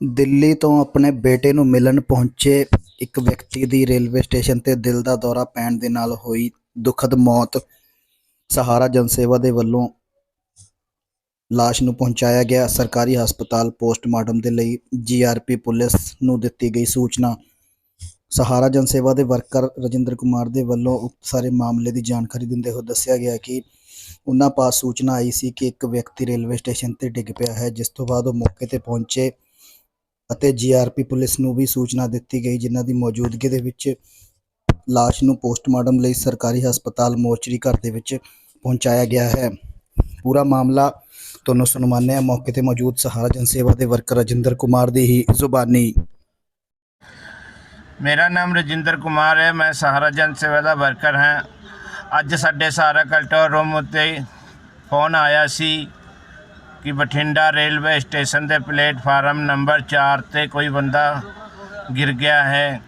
ਦਿੱਲੀ ਤੋਂ ਆਪਣੇ ਬੇਟੇ ਨੂੰ ਮਿਲਣ ਪਹੁੰਚੇ, ਇੱਕ ਵਿਅਕਤੀ ਦੀ ਰੇਲਵੇ ਸਟੇਸ਼ਨ ਤੇ ਦਿਲ ਦਾ ਦੌਰਾ ਪੈਣ ਦੇ ਨਾਲ ਹੋਈ ਦੁਖਦ ਮੌਤ। ਸਹਾਰਾ ਜਨਸੇਵਾ ਦੇ ਵੱਲੋਂ ਲਾਸ਼ ਨੂੰ ਪਹੁੰਚਾਇਆ ਗਿਆ। ਸਰਕਾਰੀ ਹਸਪਤਾਲ ਪੋਸਟਮਾਰਟਮ ਦੇ ਲਈ ਜੀਆਰਪੀ ਪੁਲਿਸ ਨੂੰ ਦਿੱਤੀ ਗਈ ਸੂਚਨਾ। ਸਹਾਰਾ ਜਨਸੇਵਾ ਦੇ ਵਰਕਰ ਰਜਿੰਦਰ ਕੁਮਾਰ ਦੇ ਵੱਲੋਂ ਉਕਤ ਸਾਰੇ ਮਾਮਲੇ ਦੀ ਜਾਣਕਾਰੀ ਦਿੰਦੇ ਹੋਏ ਦੱਸਿਆ ਗਿਆ ਕਿ ਉਹਨਾਂ ਪਾਸ ਸੂਚਨਾ ਆਈ ਸੀ ਕਿ ਇੱਕ ਵਿਅਕਤੀ ਰੇਲਵੇ ਸਟੇਸ਼ਨ ਤੇ ਡਿੱਗ ਪਿਆ ਹੈ, ਜਿਸ ਤੋਂ ਬਾਅਦ ਉਹ ਮੌਕੇ ਤੇ ਪਹੁੰਚੇ। ਅਤੇ ਜੀਆਰਪੀ ਪੁਲਿਸ ਨੂੰ ਵੀ ਸੂਚਨਾ ਦਿੱਤੀ ਗਈ, ਜਿਨ੍ਹਾਂ ਦੀ ਮੌਜੂਦਗੀ ਦੇ ਵਿੱਚ ਲਾਸ਼ ਨੂੰ ਪੋਸਟਮਾਰਟਮ ਲਈ ਸਰਕਾਰੀ ਹਸਪਤਾਲ ਮੋਰਚਰੀ ਘਰ ਦੇ ਵਿੱਚ ਪਹੁੰਚਾਇਆ ਗਿਆ ਹੈ। ਪੂਰਾ ਮਾਮਲਾ ਤੁਹਾਨੂੰ ਸੁਣਵਾਉਂਦੇ ਹਾਂ। ਮੌਕੇ ਤੇ ਮੌਜੂਦ ਸਹਾਰਾ ਜਨਸੇਵਾ ਦੇ ਵਰਕਰ ਰਜਿੰਦਰ ਕੁਮਾਰ ਦੀ ਹੀ ਜ਼ੁਬਾਨੀ। ਮੇਰਾ ਨਾਮ ਰਜਿੰਦਰ ਕੁਮਾਰ ਹੈ। ਮੈਂ ਸਹਾਰਾ ਜਨ ਸੇਵਾ ਦਾ ਵਰਕਰ ਹਾਂ। ਅੱਜ ਸਾਡੇ ਸਹਾਰਾ ਕੰਟਰੋਲ ਰੂਮ ਉੱਤੇ ਫੋਨ ਆਇਆ ਸੀ। ਕਿ ਬਠਿੰਡਾ ਰੇਲਵੇ ਸਟੇਸ਼ਨ ਦੇ ਪਲੇਟਫਾਰਮ ਨੰਬਰ 4 ਤੇ ਕੋਈ ਬੰਦਾ ਗਿਰ ਗਿਆ ਹੈ।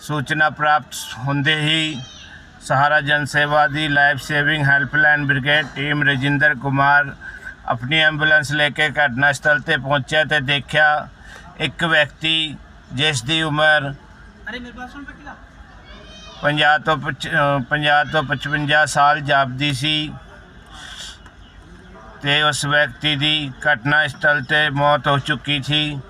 ਸੂਚਨਾ ਪ੍ਰਾਪਤ ਹੁੰਦੇ ਹੀ ਸਹਾਰਾ ਜਨ ਸੇਵਾ ਦੀ life saving helpline brigade team Rajinder Kumar ਆਪਣੀ ਐਂਬੂਲੈਂਸ ਲੈ ਕੇ ਘਟਨਾ ਸਥਲ ਤੇ ਪਹੁੰਚਿਆ ਤੇ ਦੇਖਿਆ ਇੱਕ ਵਿਅਕਤੀ ਜਿਸ ਦੀ ਉਮਰ 50 ਤੋਂ 50 ਤੋਂ 55 ਸਾਲ ਜਾਪਦੀ ਸੀ। ਤੇ ਉਸ ਵਿਅਕਤੀ ਦੀ ਘਟਨਾ ਸਥਲ ਤੇ ਮੌਤ ਹੋ ਚੁੱਕੀ ਸੀ।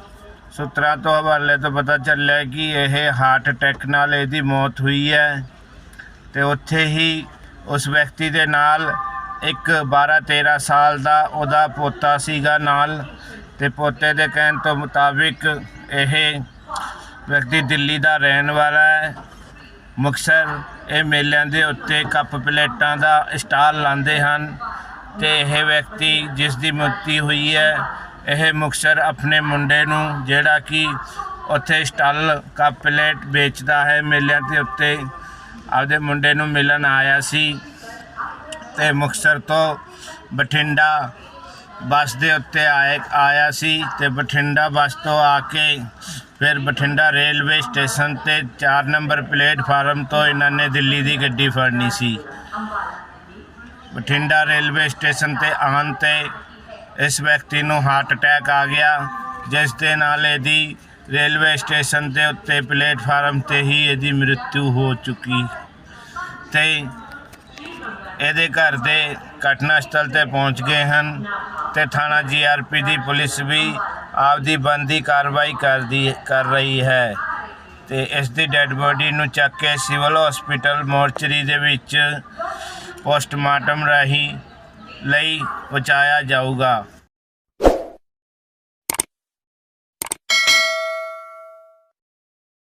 ਸੂਤਰਾਂ ਤੋਂ ਹਵਾਲੇ ਤੋਂ ਪਤਾ ਚੱਲਿਆ ਕਿ ਇਹ ਹਾਰਟ ਅਟੈਕ ਨਾਲ ਇਹਦੀ ਮੌਤ ਹੋਈ ਹੈ। ਤੇ ਉੱਥੇ ਹੀ ਉਸ ਵਿਅਕਤੀ ਦੇ ਨਾਲ ਇੱਕ 12 13 ਸਾਲ ਦਾ ਉਹਦਾ ਪੋਤਾ ਸੀਗਾ ਨਾਲ। ਤੇ ਪੋਤੇ ਦੇ ਕਹਿਣ ਤੋਂ ਮੁਤਾਬਿਕ ਇਹ ਵਿਅਕਤੀ ਦਿੱਲੀ ਦਾ ਰਹਿਣ ਵਾਲਾ ਹੈ। ਮੁਕਤਸਰ ਇਹ ਮੇਲਿਆਂ ਦੇ ਉੱਤੇ ਕੱਪ ਪਲੇਟਾਂ ਦਾ ਸਟਾਲ ਲਾਉਂਦੇ ਹਨ। ਤੇ ਇਹ ਵਿਅਕਤੀ ਜਿਸ ਦੀ ਮ੍ਰਿਤੀ ਹੋਈ ਹੈ, ਇਹ ਮੁਕਤਸਰ ਆਪਣੇ ਮੁੰਡੇ ਨੂੰ ਜਿਹੜਾ ਕਿ ਉੱਥੇ ਸਟਾਲ ਕੱਪ ਵੇਚਦਾ ਹੈ, ਮੇਲਿਆਂ ਦੇ ਉੱਤੇ ਆਪਦੇ ਮੁੰਡੇ ਨੂੰ ਮਿਲਣ ਆਇਆ ਸੀ ਤੇ ਮੁਕਤਸਰ ਤੋਂ ਬਠਿੰਡਾ ਬੱਸ ਦੇ ਉੱਤੇ ਆਏ, ਆਇਆ ਸੀ ਤੇ ਬਠਿੰਡਾ ਬੱਸ ਤੋਂ ਆ ਕੇ ਫਿਰ ਬਠਿੰਡਾ ਰੇਲਵੇ ਸਟੇਸ਼ਨ ਤੇ 4 ਨੰਬਰ ਪਲੇਟਫਾਰਮ ਤੋਂ ਇਹਨਾਂ ਨੇ ਦਿੱਲੀ ਦੀ ਗੱਡੀ ਫੜਨੀ ਸੀ। ਬਠਿੰਡਾ ਰੇਲਵੇ ਸਟੇਸ਼ਨ ਤੇ ਆਉਣ ਤੇ ਇਸ ਵਿਅਕਤੀ ਨੂੰ ਹਾਰਟ ਅਟੈਕ ਆ ਗਿਆ, ਜਿਸ ਦੇ ਨਾਲ ਇਹਦੀ ਰੇਲਵੇ ਸਟੇਸ਼ਨ ਦੇ ਉੱਤੇ ਪਲੇਟਫਾਰਮ ਤੇ ਹੀ ਇਹਦੀ ਮ੍ਰਿਤੂ ਹੋ ਚੁੱਕੀ ਤੇ ਇਹਦੇ ਘਰ ਦੇ ਘਟਨਾ ਸਥਲ ਤੇ ਪਹੁੰਚ ਗਏ ਹਨ ਤੇ ਥਾਣਾ ਜੀਆਰਪੀ ਦੀ ਪੁਲਿਸ ਵੀ ਆਪਦੀ ਬੰਦੀ ਕਾਰਵਾਈ ਕਰਦੀ, ਕਰ ਰਹੀ ਹੈ ਤੇ ਇਸ ਦੀ ਡੈੱਡ ਬੋਡੀ ਨੂੰ ਚੱਕ ਕੇ ਸਿਵਲ ਹਸਪੀਟਲ ਮੋਰਚਰੀ ਦੇ ਵਿੱਚ ਪੋਸਟਮਾਰਟਮ ਰਾਹੀਂ ਲਈ ਪਹੁੰਚਾਇਆ ਜਾਊਗਾ।